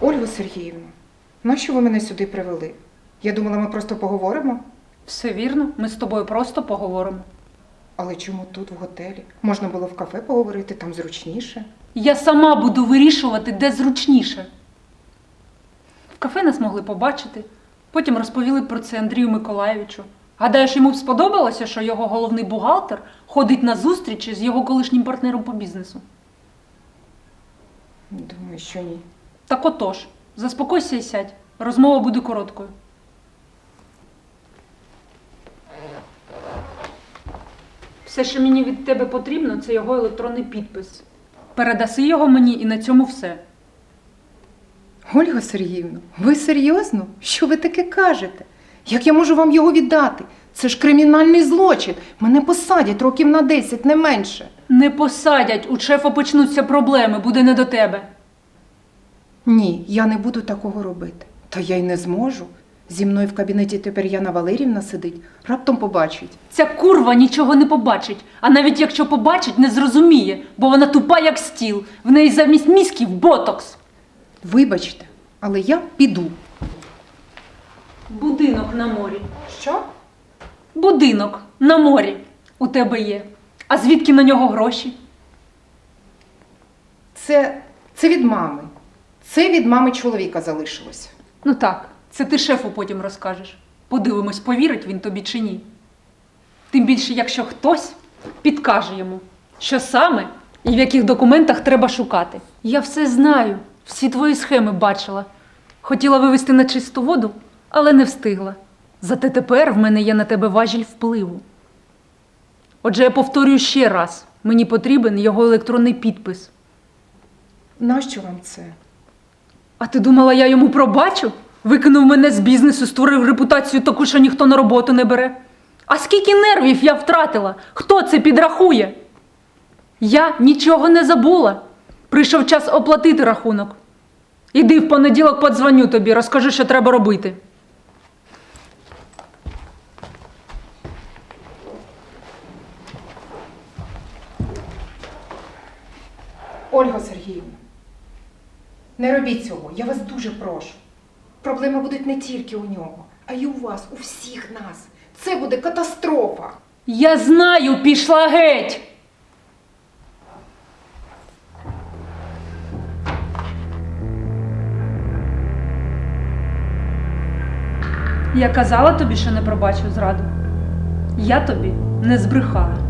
Ольгу Сергіївну, нащо ви мене сюди привели? Я думала, ми просто поговоримо. Все вірно, ми з тобою просто поговоримо. Але чому тут, в готелі? Можна було в кафе поговорити, там зручніше. Я сама буду вирішувати, де зручніше. В кафе нас могли побачити, потім розповіли про це Андрію Миколаєвичу. Гадаєш, йому б сподобалося, що його головний бухгалтер ходить на зустрічі з його колишнім партнером по бізнесу. Думаю, що ні. Так отож, заспокойся і сядь. Розмова буде короткою. Все, що мені від тебе потрібно, це його електронний підпис. Передаси його мені і на цьому все. Ольга Сергіївна, ви серйозно? Що ви таке кажете? Як я можу вам його віддати? Це ж кримінальний злочин. Мене посадять років на 10, не менше. Не посадять, у шефа почнуться проблеми, буде не до тебе. Ні, я не буду такого робити. Та я й не зможу. Зі мною в кабінеті тепер Яна Валерівна сидить, раптом побачить. Ця курва нічого не побачить, а навіть якщо побачить, не зрозуміє, бо вона тупа, як стіл. В неї замість мізків ботокс. Вибачте, але я піду. Будинок на морі. Що? Будинок на морі у тебе є. А звідки на нього гроші? Це, це від мами. Це від мами чоловіка залишилось. Ну так, це ти шефу потім розкажеш. Подивимось, повірить він тобі чи ні. Тим більше, якщо хтось підкаже йому, що саме і в яких документах треба шукати. Я все знаю, всі твої схеми бачила. Хотіла вивести на чисту воду, але не встигла. Зате тепер в мене є на тебе важіль впливу. Отже, я повторюю ще раз: мені потрібен його електронний підпис. Нащо вам це? А ти думала, я йому пробачу? Викинув мене з бізнесу, створив репутацію таку, що ніхто на роботу не бере. А скільки нервів я втратила? Хто це підрахує? Я нічого не забула. Прийшов час оплатити рахунок. Іди в понеділок подзвоню тобі, розкажу, що треба робити. Ольга Сергіївна, не робіть цього, я вас дуже прошу. Проблеми будуть не тільки у нього, а й у вас, у всіх нас. Це буде катастрофа. Я знаю, пішла геть. Я казала тобі, що не пробачу зраду. Я тобі не збрехала.